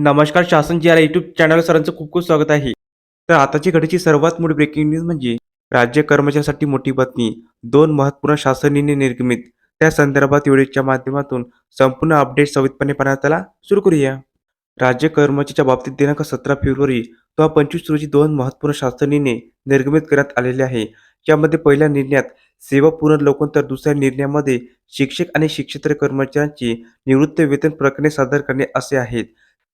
नमस्कार शासन जी our YouTube channel सरांचं खूप खूप स्वागत आहे. तर आताची घडीची सर्वात मोठी ब्रेकिंग न्यूज म्हणजे राज्य कर्मचाऱ्यांसाठी मोठी बातमी. दोन महत्त्वपूर्ण शासनीने निर्गमित त्या संदर्भात व्हिडिओच्या माध्यमातून संपूर्ण अपडेट सवितपणे पाहण्यात आला. सुरू करूया. राज्य कर्मचाऱ्याच्या बाबतीत दिनांक सतरा फेब्रुवारी किंवा पंचवीस रोजी दोन महत्त्वपूर्ण शासनीने निर्गमित करण्यात आलेले आहे. यामध्ये पहिल्या निर्णयात सेवा पुनर्लोकन तर दुसऱ्या निर्णयामध्ये शिक्षक आणि शिक्षेतर कर्मचाऱ्यांची निवृत्ती वेतन प्रकरणे सादर करणे असे आहेत.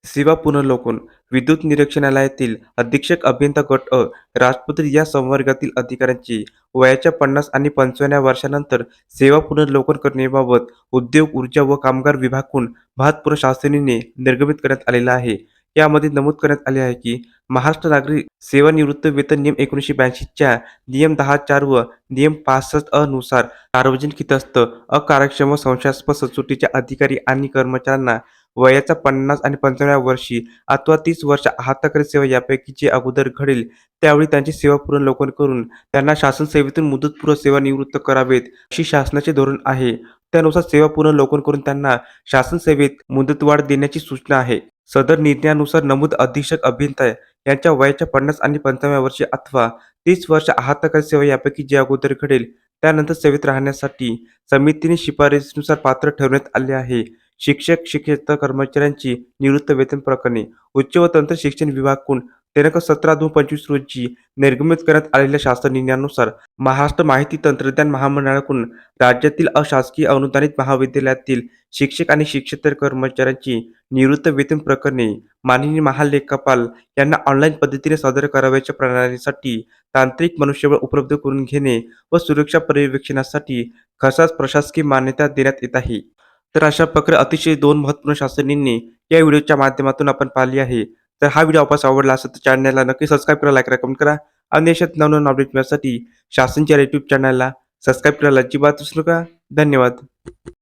सेवा पुनर्लोकन विद्युत निरीक्षणालयातील अधीक्षक अभियंता गट अ राजपुत्र या संवर्गातील अधिकाऱ्यांची वयाच्या पन्नास आणि पंचावन्न वर्षानंतर सेवा पुनर्लोकन करण्याबाबत उद्योग ऊर्जा व कामगार विभागून महत्त्वपूर्ण शासनेने निर्गमित करण्यात आलेला आहे. यामध्ये नमूद करण्यात आले आहे की महाराष्ट्र नागरिक सेवानिवृत्त वेतन नियम एकोणीसशे ब्याऐंशीच्या नियम दहा चार व नियम पासष्ट अनुसार नुसार सार्वजनिक हितस्थ अकार्यक्षम व संशयास्पद सचोटीच्या अधिकारी आणि कर्मचाऱ्यांना वयाच्या पन्नास आणि पंचावन्न वर्षी अथवा तीस वर्ष हाताखाली सेवा यापैकी जे अगोदर घडेल त्यावेळी त्यांची सेवा पुनर्लोकन करून त्यांना शासन सेवेतून मुदतपूर्व सेवानिवृत्त करावेत अशी शासनाचे धोरण आहे. त्यानुसार सेवा पुनर्लोकन करून त्यांना शासन सेवेत मुदतवाढ देण्याची सूचना आहे. सदर निर्णयानुसार नमूद अधीक्षक अभियंता यांच्या वयाच्या पन्नास आणि पंचावन्न वर्षे अथवा तीस वर्ष आहातकारी सेवा यापैकी जे अगोदर घडेल त्यानंतर सेवेत राहण्यासाठी समितीने शिफारसीनुसार पात्र ठरवण्यात आले आहे. शिक्षक शिक्षेतर कर्मचाऱ्यांची निवृत्त वेतन प्रकरणे उच्च व तंत्र शिक्षण विभागकडून दिनांक सतरा दोन पंचवीस रोजी निर्गमित करण्यात आलेल्या शासन निर्णयानुसार महाराष्ट्र माहिती तंत्रज्ञान महामंडळाकडून राज्यातील अशासकीय अनुदानित महाविद्यालयातील शिक्षक आणि शिक्षेतर कर्मचाऱ्यांची निवृत्त वेतन प्रकरणे माननीय महालेखापाल यांना ऑनलाईन पद्धतीने सादर करावयाच्या प्रणालीसाठी तांत्रिक मनुष्यबळ उपलब्ध करून घेणे व सुरक्षा पर्यवेक्षणासाठी खसास प्रशासकीय मान्यता देण्यात येत आहे. तर अशा प्रकारे अतिशय दोन महत्त्वपूर्ण शास्त्रज्ञांनी या व्हिडिओच्या माध्यमातून आपण पाहिली आहे. तर हा व्हिडिओ आपल्यास आवडला असेल तर चॅनलला नक्की सबस्क्राईब करा लाईक करा कमेंट करा. आणि अशात नवनवीन अपडेट मिळण्यासाठी शासनच्या यूट्यूब चॅनलला सबस्क्राईब करायला अजिबात विसरू नका. धन्यवाद.